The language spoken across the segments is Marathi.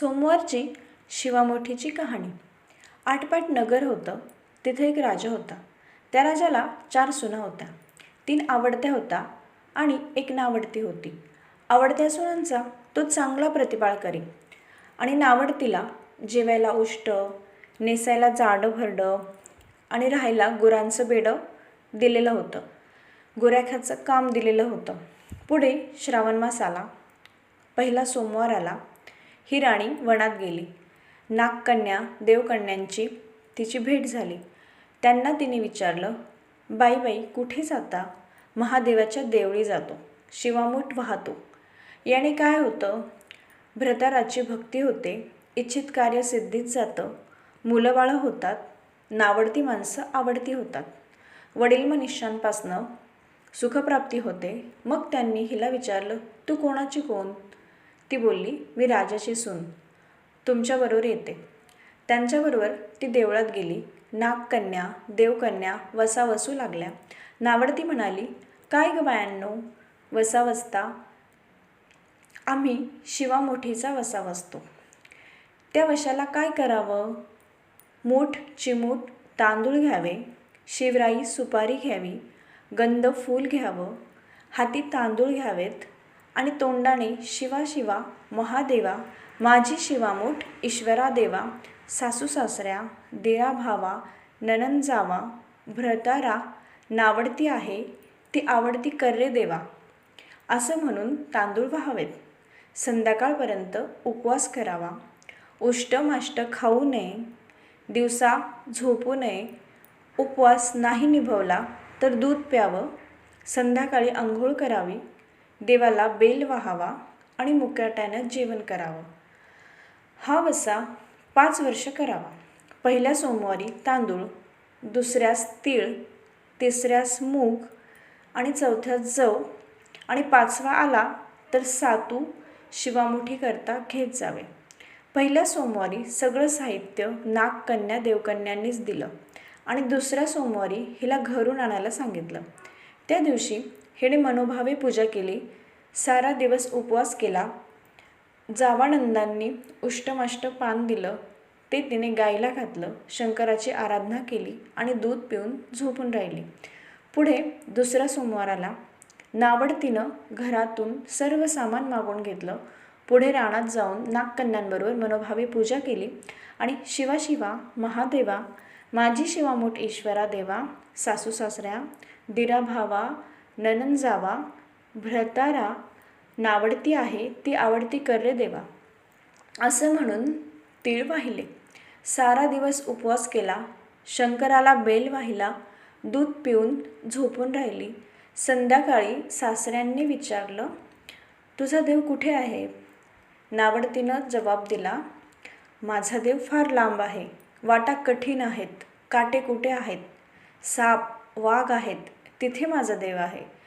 सोमवारची शिवामोठीची कहाणी. आटपाट नगर होतं तिथे एक राजा होता. त्या राजाला चार सुना होत्या. तीन आवडत्या होता आणि एक नावडती होती. आवडत्या सुनांचा तो चांगला प्रतिपाळ करी आणि नावडतीला जेवायला उष्ट नेसायला जाडं भरडं आणि राहायला गुरांचं बेडं दिलेलं होतं. गुऱ्याख्याचं काम दिलेलं होतं. पुढे श्रावण मास आला पहिला सोमवार आला. ही राणी वनात गेली. नागकन्या देवकन्यांची तिची भेट झाली. त्यांना तिने विचारलं बाई बाई कुठे जाता? महादेवाच्या देवळी जातो. शिवामूठ वाहतो. याने काय होतं? भ्रताराची भक्ती होते. इच्छित कार्य सिद्धीत जातं. मुलं बाळं होतात. नावडती माणसं आवडती होतात. वडील मनुष्यांपासनं सुखप्राप्ती होते. मग त्यांनी हिला विचारलं तू कोणाची कोण? ती बोलली मी राजाची सून. तुमच्याबरोबर येते. त्यांच्याबरोबर ती देवळात गेली. नागकन्या देवकन्या वसा वसू लागल्या. नावडती म्हणाली काय ग बायांनो वसा वसता आम्ही शिवामोठीचा वसा वसतो त्या वशाला काय करावं? मूठ चिमूट तांदूळ घ्यावे. शिवराई सुपारी घ्यावी. गंध फूल घ्यावं. हाती तांदूळ घ्यावेत. आणि तोंडाने शिवा शिवा महादेवा माझी शिवामूठ ईश्वरा देवा सासू सासऱ्या दिरा भावा ननन जावा भ्रतारा नावडती आहे ती आवडती कर्रे देवा. असं म्हणून तांदूळ व्हावेत. संध्याकाळपर्यंत उपवास करावा. उष्टमाष्ट खाऊ नये. दिवसा झोपू नये. उपवास नाही निभवला तर दूध प्यावं. संध्याकाळी आंघोळ करावी. देवाला बेल वाहावा आणि मुकाट्यानं जेवण करावं. हा वसा पाच वर्ष करावा. पहिल्या सोमवारी तांदूळ दुसऱ्यास तीळ तिसऱ्यास मूग आणि चौथ्यास जव आणि पाचवा आला तर सातू शिवामुठी करता घेत जावे. पहिल्या सोमवारी सगळं साहित्य नागकन्या देवकन्यांनीच दिलं आणि दुसऱ्या सोमवारी हिला घरून आणायला सांगितलं. त्या दिवशी हिने मनोभावे पूजा केली सारा दिवस उपवास केला. जावानंदांनी उष्टमाष्ट पान दिलं. ते तिने गायला घातलं. शंकराची आराधना केली आणि दूध पिऊन झोपून राहिली. पुढे दुसऱ्या सोमवाराला नावडतीनं घरातून सर्व सामान मागून घेतलं. पुढे रानात जाऊन नागकन्यांबरोबर मनोभावे पूजा केली आणि शिवा शिवा महादेवा माझी शिवामूठ ईश्वरा देवा सासू सासऱ्या दिरा भावा ननन जावा भ्रतारा नावडती आहे ती आवडती कर्रे देवा. असं म्हणून तीळ वाहिले. सारा दिवस उपवास केला. शंकराला बेल वाहिला. दूध पिऊन झोपून राहिली. संध्याकाळी सासऱ्यांनी विचारलं तुझा देव कुठे आहे? नावडतीनं जबाब दिला माझा देव फार लांब आहे. वाटा कठीण आहेत. काटे कुठे आहेत? साप वाघ आहेत. तिथे माझा देव आहे.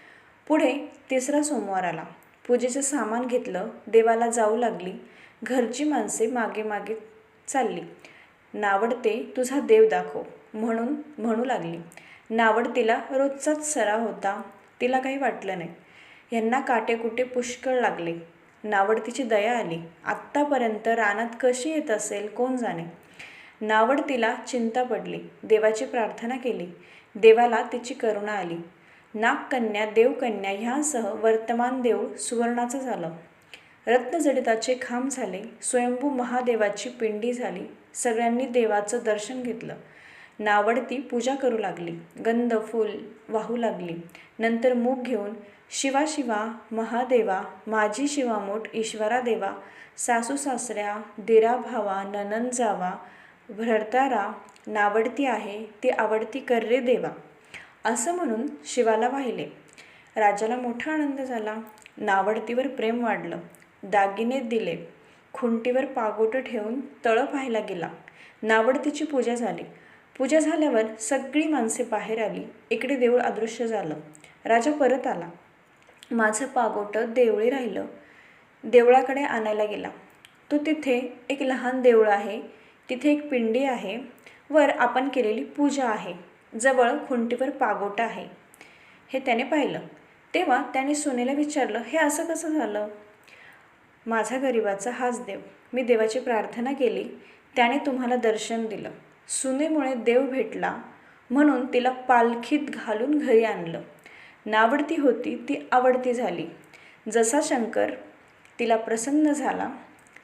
पुढे तिसरा सोमवार आला. पूजेचं सामान घेतलं देवाला जाऊ लागली घरची माणसे मागे मागे चालली. नावडते तुझा देव दाखव म्हणून म्हणू लागली. नावडतीला रोजचाच सराव होता तिला काही वाटलं नाही. यांना काटेकुटे पुष्कळ लागले. नावडतीची दया आली. आत्तापर्यंत रानात कशी येत असेल कोण जाणे? नावडतीला चिंता पडली. देवाची प्रार्थना केली. देवाला तिची करुणा आली. नागकन्या देवकन्या ह्यासह वर्तमान देऊळ सुवर्णाचं झालं. रत्नजडिताचे खांब झाले स्वयंभू महादेवाची पिंडी झाली सगळ्यांनी देवाचं दर्शन घेतलं. नावडती पूजा करू लागली गंध फूल वाहू लागली. नंतर मूग घेऊन शिवा शिवा महादेवा माझी शिवामोठ ईश्वरा देवा सासू सासऱ्या दिरा भावा ननन जावा भरतारा नावडती आहे ती आवडती कर रे देवा. असं म्हणून शिवाला वाहिले. राजाला मोठा आनंद झाला. नावडतीवर प्रेम वाढलं. दागिने दिले. खुंटीवर पागोटं ठेवून तळं पाहायला गेला. नावडतीची पूजा झाली. पूजा झाल्यावर सगळी माणसे बाहेर आली. इकडे देऊळ अदृश्य झालं. राजा परत आला. माझं पागोटं देवळी राहिलं. देवळाकडे आणायला गेला. तो तिथे एक लहान देऊळ आहे. तिथे एक पिंडी आहे. वर आपण केलेली पूजा आहे. जवळ खुंटीवर पागोटा आहे. हे त्याने पाहिलं. तेव्हा त्याने सुनेला विचारलं हे असं कसं झालं? माझा गरिबाचा हाच देव. मी देवाची प्रार्थना केली. त्याने तुम्हाला दर्शन दिलं. सुनेमुळे देव भेटला म्हणून तिला पालखीत घालून घरी आणलं. नावडती होती ती आवडती झाली. जसा शंकर तिला प्रसन्न झाला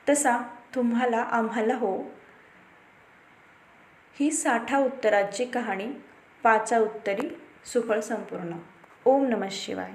तसा तुम्हाला आम्हाला हो. ही साठा उत्तराची कहाणी पाचा उत्तरी सुफळ संपूर्ण. ओम नमः शिवाय.